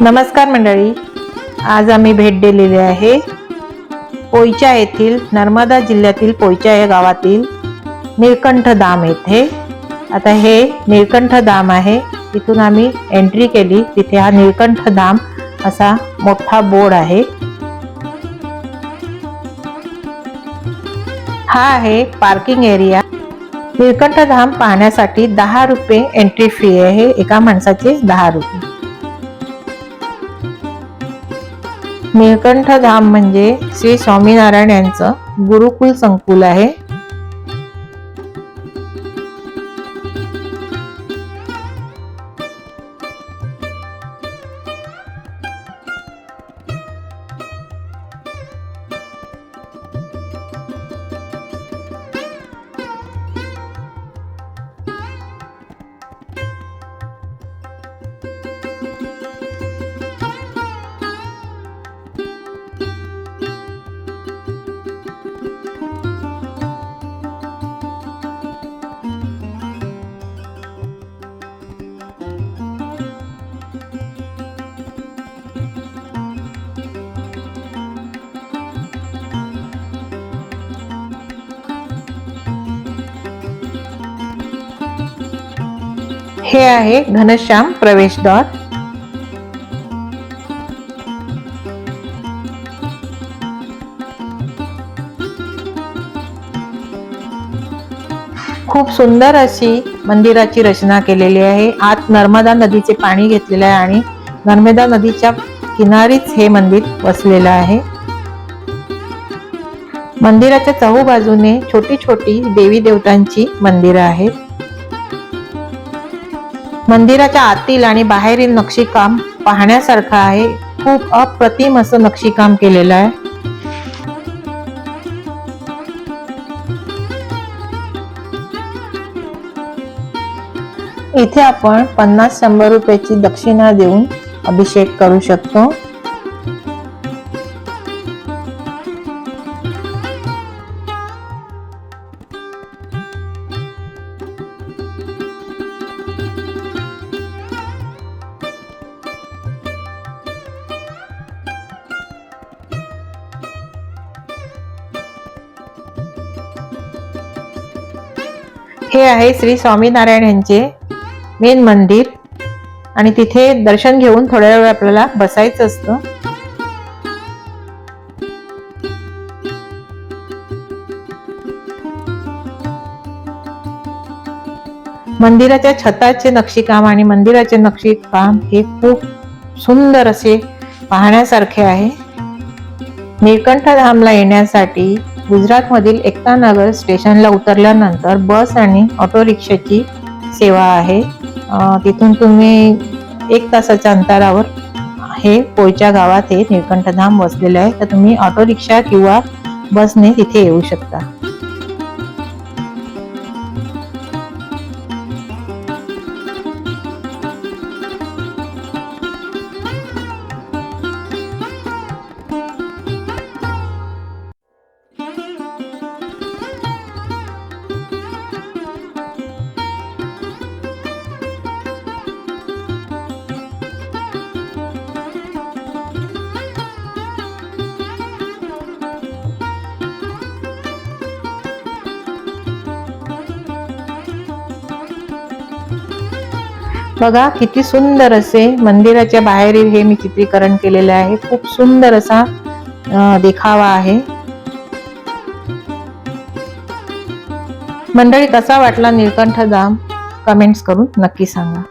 नमस्कार मंडळी आज आम्ही भेट दिलेली आहे पोयच्या येथील नर्मदा जिल्ह्यातील पोयच्या या गावातील निळकंठ धाम येथे. आता हे निळकंठ धाम आहे तिथून आम्ही एंट्री केली तिथे हा निळकंठ धाम असा मोठा बोर्ड आहे. हा आहे पार्किंग एरिया निळकंठ धाम पाहण्यासाठी दहा रुपये एंट्री फी आहे एका माणसाचे दहा रुपये. निळकंठ धाम म्हणजे श्री स्वामीनारायण यांचं गुरुकुल संकुल आहे. हे आहे घनश्याम प्रवेशद्वार खूप सुंदर अशी मंदिराची रचना केलेली आहे. आत नर्मदा नदीचे पाणी घेतलेले आहे आणि नर्मदा नदीच्या किनारीच हे मंदिर वसलेलं आहे. मंदिराच्या चहू बाजूने छोटी छोटी देवी देवतांची मंदिरं आहेत. मंदिराच्या आतील आणि बाहेरील नक्षीकाम पाहण्यासारखं आहे. खूप अप्रतिम असं नक्षीकाम केलेलं आहे. इथे आपण पन्नास शंभर रुपयाची दक्षिणा देऊन अभिषेक करू शकतो. हे आहे श्री स्वामीनारायण यांचे मेन मंदिर. आणि तिथे दर्शन घेऊन थोड्या वेळ आपल्याला बसायचं असतं. मंदिराच्या छताचे नक्षीकाम आणि मंदिराचे नक्षीकाम हे खूप सुंदर असे पाहण्यासारखे आहे. निळकंठ धामला येण्यासाठी गुजरातमधील एकतानगर स्टेशनला उतरल्यानंतर बस आणि ऑटो रिक्षाची सेवा आहे. तिथून तुम्ही एक तासाच्या अंतरावर हे पोयच्या गावात हे निळकंठधाम बसलेलं आहे. तर तुम्ही ऑटो रिक्षा किंवा बसने तिथे येऊ शकता. बघा किती सुंदर असे मंदिराच्या बाहेरील हे मी चित्रीकरण केलेले आहे. खूप सुंदर असा देखावा आहे. मंडळी कसा वाटला निळकंठ धाम? कमेंट्स करून नक्की सांगा.